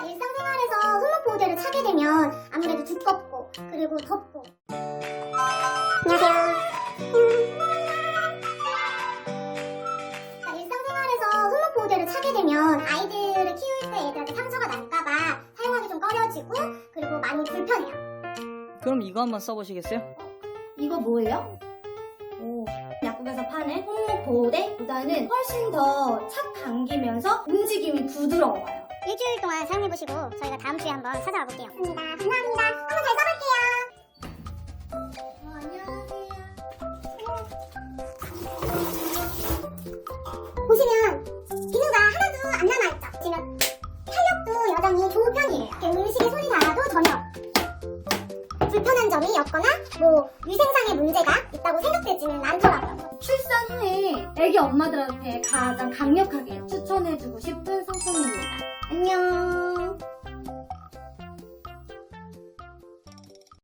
일상생활에서 손목 보호대를 차게 되면 아무래도 두껍고 그리고 덥고 안녕하세요 자, 일상생활에서 손목 보호대를 차게 되면 아이들을 키울 때 애들한테 상처가 날까봐 사용하기 좀 꺼려지고 그리고 많이 불편해요 그럼 이거 한번 써보시겠어요? 이거 뭐예요? 오, 약국에서 파는 손목 보호대보다는 훨씬 더착 감기면서 움직임이 부드러워요. 일주일 동안 사용해보시고 저희가 다음 주에 한번 찾아와 볼게요 감사합니다 감사합니다 한번 잘 써볼게요 어. 보시면 비누가 하나도 안 남아있죠. 지금 탄력도 여전히 좋은 편이에요. 음식에 손이 닿아도 전혀 불편한 점이 없거나 뭐 위생상의 문제가 있다고 생각되지는 않더라고요. 출산 후에 애기 엄마들한테 가장 강력하게 추천해주고 싶은 상품입니다.